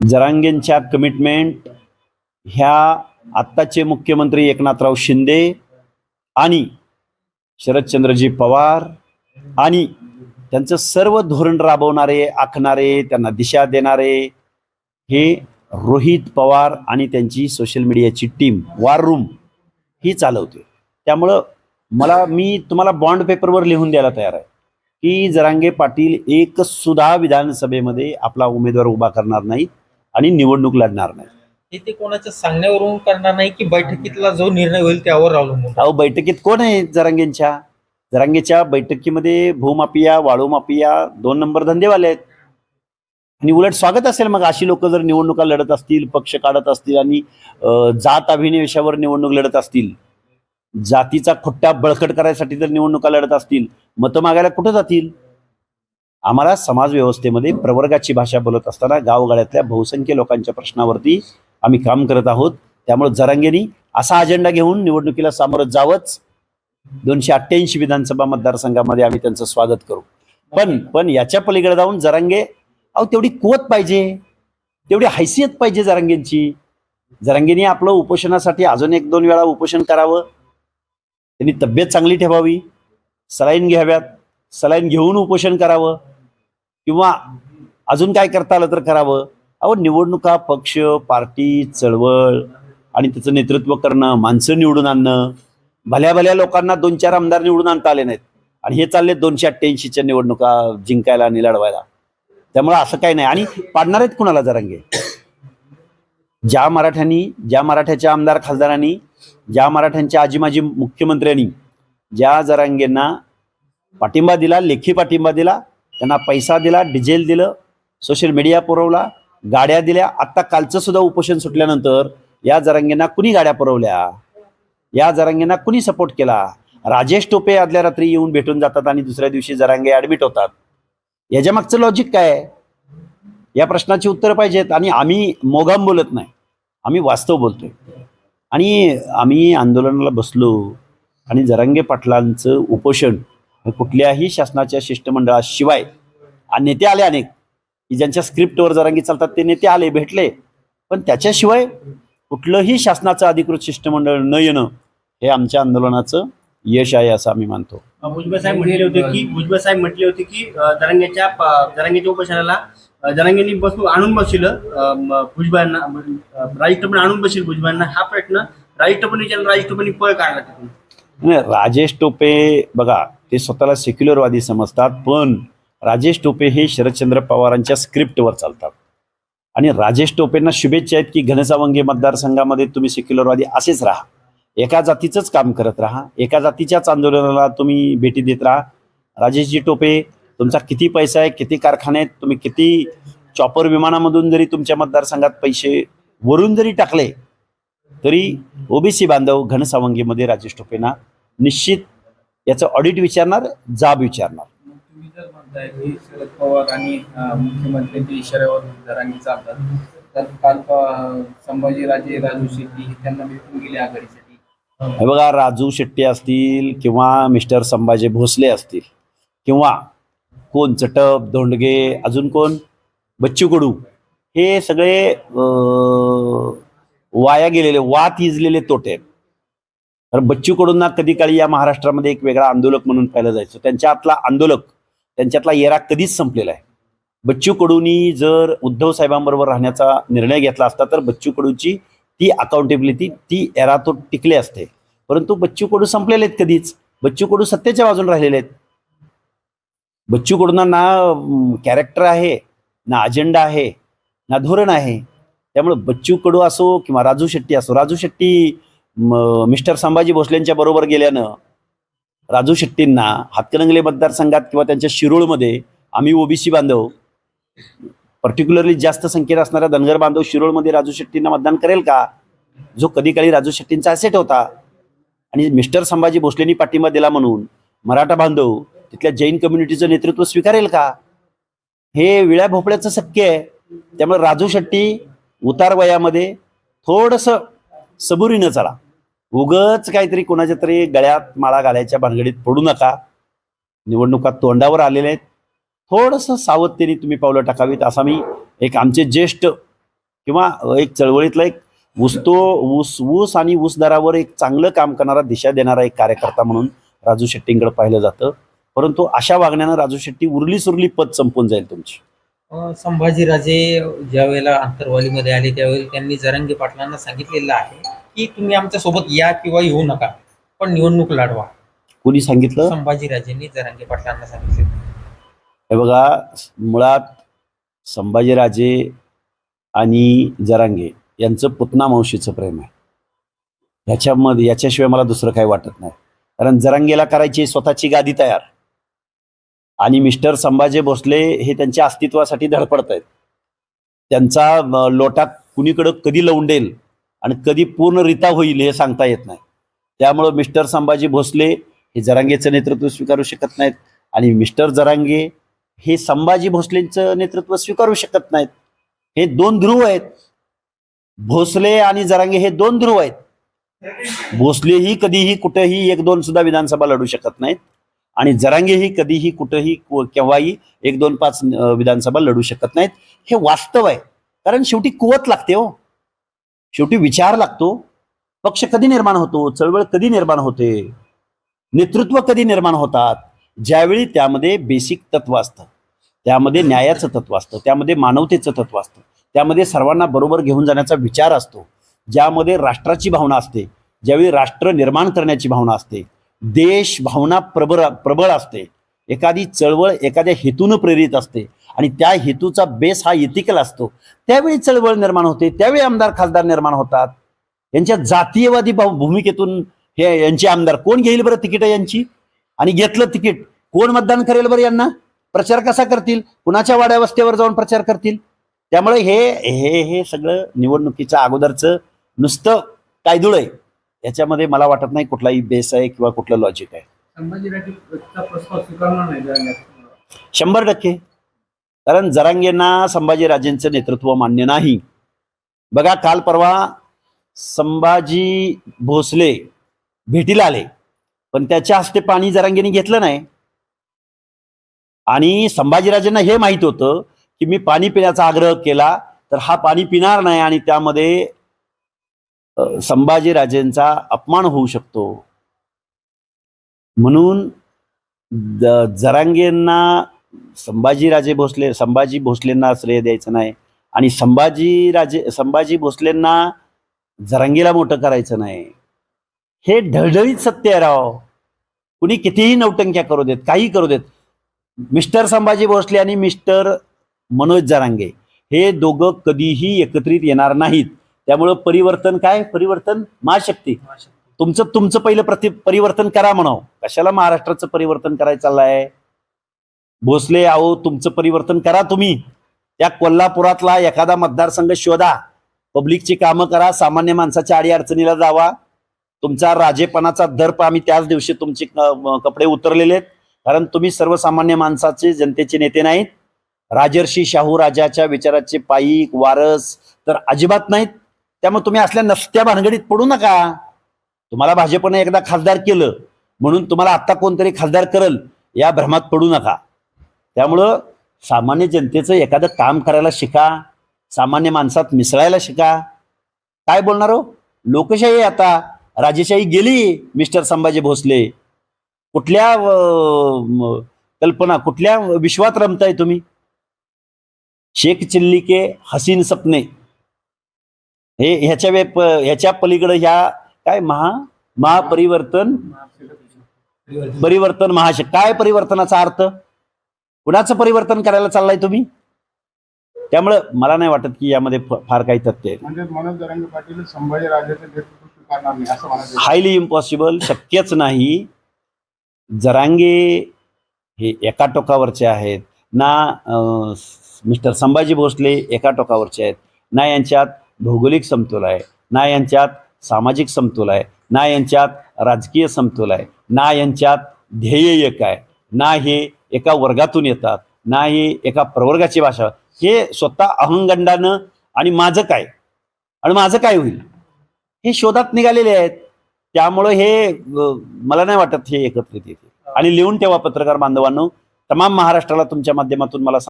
जरांगेंच्या commitment ह्या आत्ताचे मुख्यमंत्री एकनाथराव शिंदे आणि शरदचंद्रजी पवार आणि त्यांचं सर्व धोरण राबवणारे आखणारे त्यांना दिशा देणारे हे रोहित पवार आणि त्यांची सोशल मीडियाची टीम वार रूम ही चालवते त्यामुळं मला मी तुम्हाला बॉन्ड पेपरवर लिहून द्यायला तयार आहे की जरांगे पाटील एक सुद्धा विधानसभेमध्ये आपला उमेदवार उभा करणार नाहीत. आणि निवडणूक लढणार नाही. हे ते कोणाच्या सांगण्यावरून करणार नाही की बैठकीतला जो निर्णय होईल त्यावर अवलंबून अहो बैठकीत कोण आहे जरांगेंच्या? जरांगेच्या बैठकीमध्ये भूमाफिया वाळू माफिया दोन नंबर धंदेवाले आहेत. आणि उलट स्वागत असेल मग अशी लोक जर निवडणुका लढत असतील पक्ष काढत असतील आणि जात अभिनिवेशावर निवडणूक लढत असतील. जातीचा खुट्टा बळकट करायसाठी जर निवडणुका लढत असतील मतं मागायला कुठं जातील? आम्हाला समाज व्यवस्थेमध्ये प्रवर्गाची भाषा बोलत असताना गावगाड्यातल्या बहुसंख्य लोकांच्या प्रश्नावरती आम्ही काम करत आहोत. त्यामुळे जरांगेनी असा अजेंडा घेऊन निवडणुकीला सामोरं जावंच. दोनशे अठ्ठ्याऐंशी विधानसभा मतदारसंघामध्ये आम्ही त्यांचं स्वागत करू. पण पण याच्या पलीकडे जाऊन जरांगे अहो तेवढी कुवत पाहिजे. तेवढी हैसियत पाहिजे जरांगेंची. जरांगेनी आपलं उपोषणासाठी अजून एक दोन वेळा उपोषण करावं. त्यांनी तब्येत चांगली ठेवावी. सलाईन घ्याव्यात. सलाईन घेऊन उपोषण करावं किंवा अजून काय करता आलं तर करावं? अहो निवडणुका पक्ष पार्टी चळवळ आणि त्याचं नेतृत्व करणं माणसं निवडून आणणं भल्या भल्या लोकांना दोन चार आमदार निवडून आणता आले नाहीत. आणि हे चालले दोनशे अठ्ठ्याऐंशीच्या निवडणुका जिंकायला आणि लढवायला. त्यामुळे असं काही नाही. आणि पाडणार आहेत कुणाला जरांगे? ज्या मराठ्यांनी ज्या मराठ्याच्या आमदार खासदारांनी ज्या मराठ्यांच्या आजी माजी मुख्यमंत्र्यांनी ज्या जरांगेंना पाठिंबा दिला लेखी पाठिंबा दिला त्यांना पैसा दिला डिझेल दिलं सोशल मीडिया पुरवला गाड्या दिल्या. आत्ता कालचं सुद्धा उपोषण सुटल्यानंतर या जरांगींना कुणी गाड्या पुरवल्या? या जरांगेंना कुणी सपोर्ट केला? राजेश टोपे आदल्या रात्री येऊन भेटून जातात आणि दुसऱ्या दिवशी जरांगे ऍडमिट होतात. याच्या मागचं लॉजिक काय या प्रश्नाची उत्तरं पाहिजेत आणि आम्ही मोगाम बोलत नाही. आम्ही वास्तव बोलतोय. आणि आम्ही आंदोलनाला बसलो आणि जरांगे पाटलांचं उपोषण कुठल्याही शासनाच्या शिष्टमंडळाशिवाय आणि नेते आले अनेक. की ज्यांच्या स्क्रिप्टवर जरांगी चालतात ते नेते आले भेटले. पण त्याच्याशिवाय कुठलंही शासनाचं अधिकृत शिष्टमंडळ न येणं हे आमच्या आंदोलनाचं यश आहे असं आम्ही मानतो. भुजबळ साहेब म्हटले होते की भुजबळ साहेब म्हटले होते की जरांग्याच्या जरांग्याच्या प- जरांगेच्या उपोषणाला बसून आणून बसलं भुजबळांना राज आणून बसेल भुजबळांना. हा प्रश्न राज टोपणे राज पळ काढला तिथून. नाही, राजेश टोपे बघा ते स्वतःला सेक्युलरवादी समजतात पण राजेश टोपे हे शरदचंद्र पवारांच्या स्क्रिप्टवर चालतात. आणि राजेश टोपेंना शुभेच्छा आहेत की घनसावंगी मतदारसंघामध्ये तुम्ही सेक्युलरवादी असेच राहा. एका जातीचंच काम करत राहा. एका जातीच्याच आंदोलनाला तुम्ही भेटी देत राहा. राजेशजी टोपे तुमचा किती पैसा आहे किती कारखाने आहेत तुम्ही किती चॉपर विमानामधून जरी तुमच्या मतदारसंघात पैसे वरून जरी टाकले तरी ओबीसी बांधव घनसावंगीमध्ये राजेश टोपेंना निश्चित याचं ऑडिट विचारणार जाब विचारणार. तुम्ही जर म्हणताय की शरद पवार आणि अं, मुख्यमंत्र्यांच्या इशाऱ्यावर जरांगी चालतात तर काल प- संभाजीराजे राजू शेट्टी हे त्यांना भेटून गेले आघाडीसाठी. हे बघा राजू शेट्टी असतील किंवा मिस्टर संभाजी भोसले असतील किंवा कोण चटप धोंडगे अजून कोण? बच्चू कडू. हे सगळे वाया गेलेले वात इजलेले तोटे आहेत. तर बच्चू कडूंना कधी काळी या महाराष्ट्रामध्ये एक वेगळा आंदोलक म्हणून पाहिलं जायचं. त्यांच्यातला आंदोलक त्यांच्यातला येरा कधीच संपलेला आहे. बच्चू कडूंनी जर उद्धव साहेबांबरोबर राहण्याचा निर्णय घेतला असता तर बच्चू कडूची ती अकाउंटेबिलिटी ती एरा तो टिकले असते. परंतु बच्चू कडू संपलेले आहेत कधीच. बच्चू कडू सत्तेच्या बाजूला राहिलेले आहेत. बच्चू कडूंना ना कॅरेक्टर आहे ना अजेंडा आहे ना धोरण आहे. त्यामुळे बच्चू कडू असो किंवा राजू शेट्टी असो राजू शेट्टी म- मिस्टर संभाजी भोसलेंच्या बरोबर गेल्यानं राजू शेट्टींना हातकणंगले मतदारसंघात किंवा त्यांच्या शिरोळमध्ये आम्ही ओबीसी बांधव पर्टिक्युलरली जास्त संख्येत असणाऱ्या धनगर बांधव शिरोळमध्ये राजू शेट्टींना मतदान करेल का? जो कधी काळी राजू शेट्टींचा असेट होता. आणि मिस्टर संभाजी भोसलेंनी पाठिंबा दिला म्हणून मराठा बांधव तिथल्या जैन कम्युनिटीचं नेतृत्व स्वीकारेल का? हे विळ्या भोपळ्याचं शक्य आहे. त्यामुळे राजू शेट्टी उतार वयामध्ये थोडंसं सबुरीनं चला. उगच काहीतरी कोणाच्या तरी गळ्यात माळा घालायच्या भानगडीत पडू नका. निवडणुका तोंडावर आलेल्या आहेत. थोडंसं सावधतेने तुम्ही पावलं टाकावीत. असा मी एक आमचे ज्येष्ठ किंवा एक चळवळीतला एक ऊसतो ऊस ऊस आणि ऊस दरावर एक चांगलं काम करणारा दिशा देणारा एक कार्यकर्ता म्हणून राजू शेट्टींकडे पाहिलं जातं. परंतु अशा वागण्यानं राजू शेट्टी उरली सुरली पद संपून जाईल तुमची. संभाजीराजे ज्या वेळेला आंतरवालीमध्ये आले त्यावेळी त्यांनी जरंगी पाटलांना सांगितलेलं आहे की तुम्ही आमच्यासोबत या किंवा येऊ नका पण निवडणूक लढवा. कुणी सांगितलं? संभाजीराजेंनी जरंगे पाटलांना सांगितले. हे बघा मुळात संभाजीराजे आणि जरांगे यांचं पुतना मावशीचं प्रेम आहे. ह्याच्यामध्ये याच्याशिवाय मला दुसरं काही वाटत नाही. कारण जरांगेला करायची स्वतःची गादी तयार. आणि मिस्टर संभाजी भोसले हे त्यांच्या अस्तित्वासाठी धडपडत आहेत. त्यांचा अं, लोटा कुणीकडं कधी लवंडेल आणि कधी पूर्णरित्या होईल हे सांगता येत नाही. त्यामुळं मिस्टर संभाजी भोसले हे जरांगेचं नेतृत्व स्वीकारू शकत नाहीत आणि मिस्टर जरांगे हे संभाजी भोसलेंचं नेतृत्व स्वीकारू शकत नाहीत. हे दोन ध्रुव आहेत. भोसले आणि जरांगे हे दोन ध्रुव आहेत. भोसलेही कधीही कुठेही एक दोन सुद्धा विधानसभा लढू शकत नाहीत. आणि जरांगेही कधीही कुठेही केव्हाही एक दोन पाच विधानसभा लढू शकत नाहीत. हे वास्तव आहे. कारण शेवटी कुवत लागते हो. शेवटी विचार लागतो. पक्ष कधी निर्माण होतो? चळवळ कधी निर्माण होते? नेतृत्व कधी निर्माण होतात? ज्यावेळी त्यामध्ये बेसिक तत्व असतं. त्यामध्ये न्यायाचं तत्व असतं. त्यामध्ये मानवतेचं तत्व असतं. त्यामध्ये सर्वांना बरोबर घेऊन जाण्याचा विचार असतो. ज्यामध्ये राष्ट्राची भावना असते. ज्यावेळी राष्ट्र निर्माण करण्याची भावना असते. देश भावना प्रबळ प्रबळ असते. एखादी चळवळ एखाद्या हेतून प्रेरित असते. आणि त्या हेतूचा बेस हा इथिकल असतो. त्यावेळी चळवळ निर्माण होते त्यावेळी आमदार खासदार निर्माण होतात. यांच्या जातीयवादी भूमिकेतून हे यांचे आमदार कोण घेईल बरं तिकीट यांची? आणि घेतलं तिकीट कोण मतदान करेल बरं यांना? प्रचार कसा करतील? कुणाच्या वाड्या वस्त्यावर जाऊन प्रचार करतील? त्यामुळे हे हे हे सगळं निवडणुकीच्या अगोदरचं नुसतं कायदुळ आहे. याच्यामध्ये मला वाटत नाही कुठलाही बेस आहे किंवा कुठलं लॉजिक आहे. शंभर टक्के. कारण जरांगेंना संभाजीराजेंचं नेतृत्व मान्य नाही. बघा काल परवा संभाजी भोसले भेटीला आले पण त्याच्या हस्ते पाणी जरांगेने घेतलं नाही. आणि संभाजीराजेंना हे माहीत होतं की मी पाणी पिण्याचा आग्रह केला तर हा पाणी पिणार नाही आणि त्यामध्ये संभाजीराजेंचा अपमान होऊ शकतो. म्हणून जरांगेंना संभाजीराजे भोसले संभाजी भोसलेंना श्रेय द्यायचं नाही आणि संभाजीराजे संभाजी भोसलेंना जरांगीला मोठं करायचं नाही. हे ढळढळीत सत्य आहे राव. कुणी कितीही नौटंक्या करू देत काही करू देत मिस्टर संभाजी भोसले आणि मिस्टर मनोज जरांगे हे दोघं कधीही एकत्रित येणार नाहीत. त्यामुळं परिवर्तन काय? परिवर्तन महाशक्ती. तुमचं तुमचं पहिलं प्रति परिवर्तन करा म्हणावं. कशाला महाराष्ट्राचं परिवर्तन करायचं चाललंय? भोसले आहो तुमचं परिवर्तन करा तुम्ही. त्या कोल्हापुरातला एखादा मतदारसंघ शोधा. पब्लिकची कामं करा सामान्य माणसाच्या आडी अडचणीला जावा. तुमचा राजेपणाचा दर्प आम्ही त्याच दिवशी तुमचे कपडे उतरलेले आहेत. कारण तुम्ही सर्वसामान्य माणसाचे जनतेचे नेते नाहीत. राजर्षी शाहू राजाच्या विचाराचे पायीक वारस तर अजिबात नाहीत. त्यामुळे तुम्ही असल्या नसत्या भानगडीत पडू नका. तुम्हाला भाजपने एकदा खासदार केलं म्हणून तुम्हाला आत्ता कोणतरी खासदार करल या भ्रमात पडू नका. त्यामुळं सामान्य जनतेचं एखादं काम करायला शिका सामान्य माणसात मिसळायला शिका. काय बोलणार हो? लोकशाही आता राजेशाही गेली मिस्टर संभाजी भोसले. कुठल्या कल्पना कुठल्या विश्वात रमताय तुम्ही? शेख चिल्ली के हसीन सपने. हे ह्याच्या वे ह्याच्या पलीकडे ह्या काय महा महापरिवर्तन? परिवर्तन महाशक काय परिवर्तनाचा अर्थ? कुणाचं परिवर्तन करायला चाललाय तुम्ही? त्यामुळं मला नाही वाटत की यामध्ये फ- फार काही तथ्य आहे. म्हणजे हायली इम्पॉसिबल शक्यच नाही. जरांगे हे एका टोकावरचे आहेत ना मिस्टर संभाजी भोसले एका टोकावरचे आहेत ना यांच्यात भौगोलिक समतोल आहे ना यांच्यात सामाजिक समतोल आहे ना यांच्यात राजकीय समतोल आहे ना यांच्यात ध्येय एक आहे ना हे एका वर्गातून येतात ना हे एका प्रवर्गाची भाषा. हे स्वतः अहंगंडानं आणि माझं काय? आणि माझं काय होईल? हे शोधात निघालेले आहेत. त्यामुळं हे मला नाही वाटत हे एकत्रित येते आणि लिहून ठेवा पत्रकार बांधवांनो. तमाम महाराष्ट्राला तुमच्या माध्यमातून मला